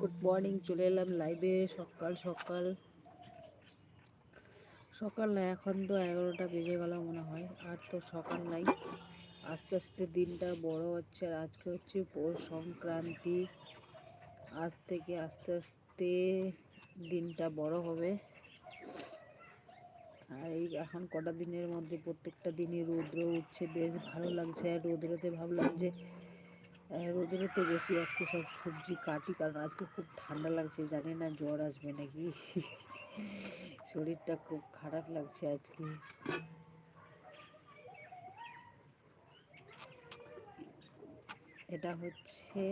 Good morning চলে এলাম লাইভে সকাল সকাল। সকাল না, এখন তো এগারোটা বেজে গেল মনে হয়, আর তো সকাল নাই। আস্তে আস্তে দিনটা বড় হচ্ছে, আর আজকে হচ্ছে পৌষ সংক্রান্তি। আজ থেকে আস্তে আস্তে দিনটা বড় হবে। আর এই এখন কটা দিনের মধ্যে প্রত্যেকটা দিনই রৌদ্র উঠছে, বেশ ভালো লাগছে। আর রৌদ্রতে ভাবলাম যে রৌদ্রতে বসি আজকে সব সবজি কাটি, কারণ আজকে খুব ঠান্ডা লাগছে, জানি না জ্বর আসবে নাকি। শরীরটা খুব খারাপ লাগছে আজকে। এটা হচ্ছে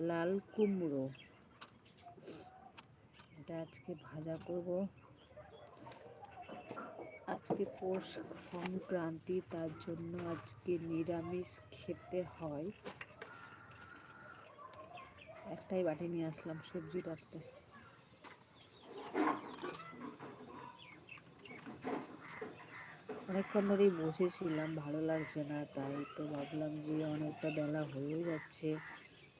লাল কুমড়ো। এটা আজকে ভাজা করব। আজকে পৌষ সংক্রান্তি, তার জন্য আজকে নিরামিষ খেতে হয়। একটাই বাটি নিয়ে আসলাম সবজি রাখতে অনেকক্ষণ ধরেই বসেছিলাম, ভালো লাগছে না, তাই তো ভাবলাম যে অনেকটা বেলা হয়েও যাচ্ছে,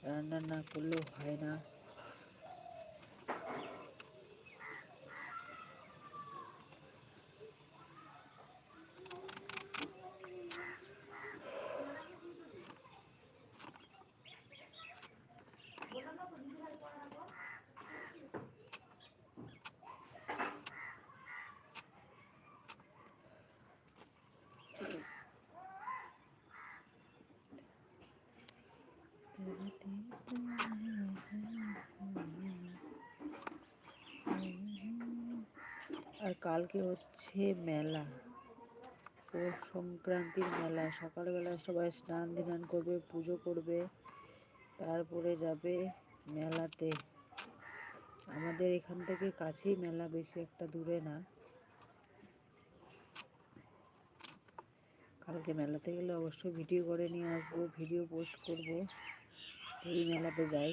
রান্না না করলেও হয় না। আর কালকে হচ্ছে মেলা। পৌষ সংক্রান্তির মেলা। সকালবেলা সবাই স্নান ধান করবে, পুজো করবে। তারপরে যাবে মেলাতে। আমাদের এখান থেকে কাছেই মেলা, বেশি একটা দূরে না। কালকে মেলাতে গেলে অবশ্যই ভিডিও করে নিয়ে আসব, ভিডিও পোস্ট করব। এই মেলাতে যাই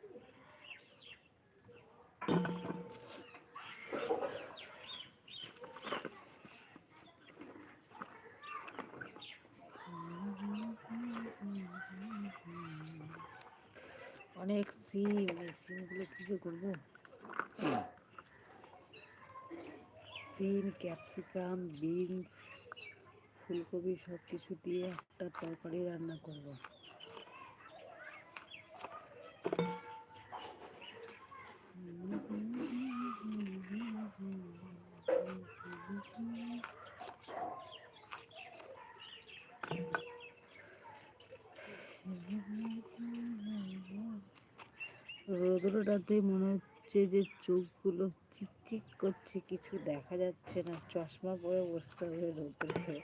অনেক সিম, এই সিমগুলো কী যে করব? সিম, ক্যাপসিকাম, বিনস, ফুলকপি সব কিছু দিয়ে একটা তরকারি রান্না করব। রোদ্রটাতে মনে হচ্ছে যে চোখগুলো চিকচিক করছে, কিছু দেখা যাচ্ছে না। চশমা পরে বসতে হবে রোদ্রে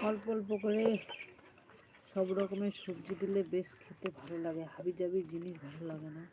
অল্প অল্প করে সব রকমের সবজি দিলে বেশ খেতে ভালো লাগে। হাবি জাবি জিনিস ভালো লাগে না।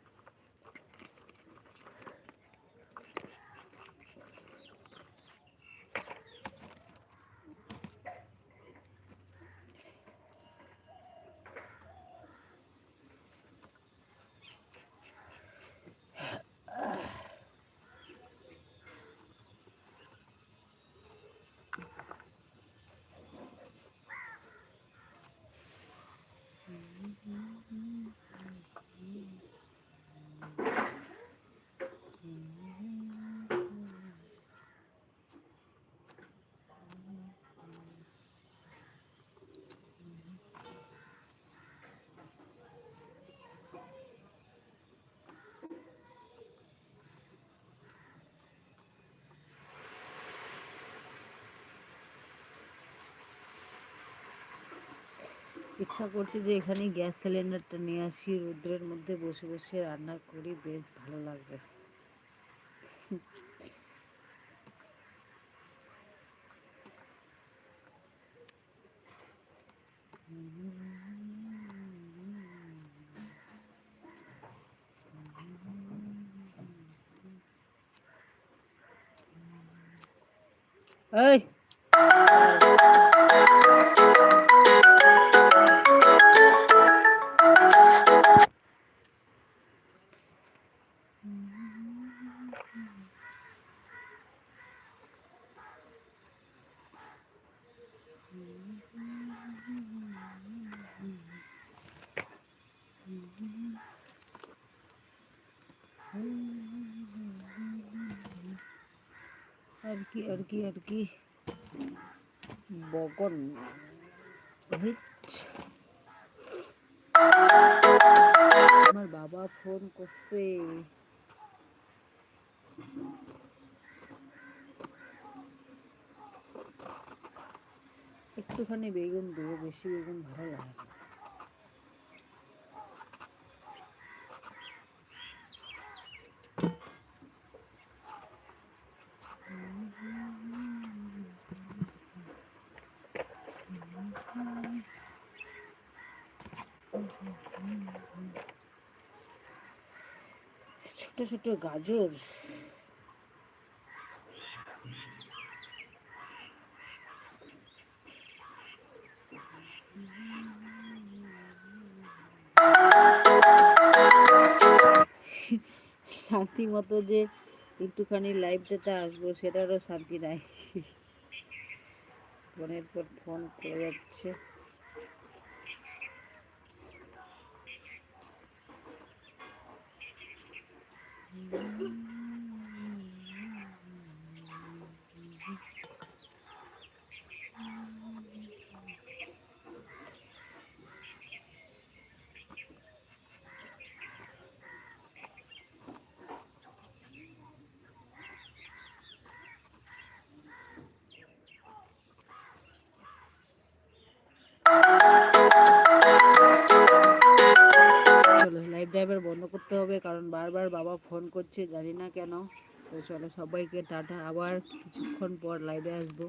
ইচ্ছা করছে যে এখানে গ্যাস সিলিন্ডারটা নিয়ে আসি, রৌদ্রের মধ্যে বসে বসে রান্না করি, বেশ ভালো লাগবে। এই আর কি আর কি আর কি বগন হিট আমার বাবা ফোন করছে একটুখানি বেগুন দেবো বেশি বেগুন ভালো লাগে না ছোট ছোট গাজর শান্তি মতো যে একটুখানি লাইভটাতে আসব সেটারও শান্তি নাই। ফোনের পর ফোন করে যাচ্ছে। চলো ফোন করছে জানি না কেন। তো চলো সবাইকে টাটা। আবার কিছুক্ষণ পর লাইভে আসব।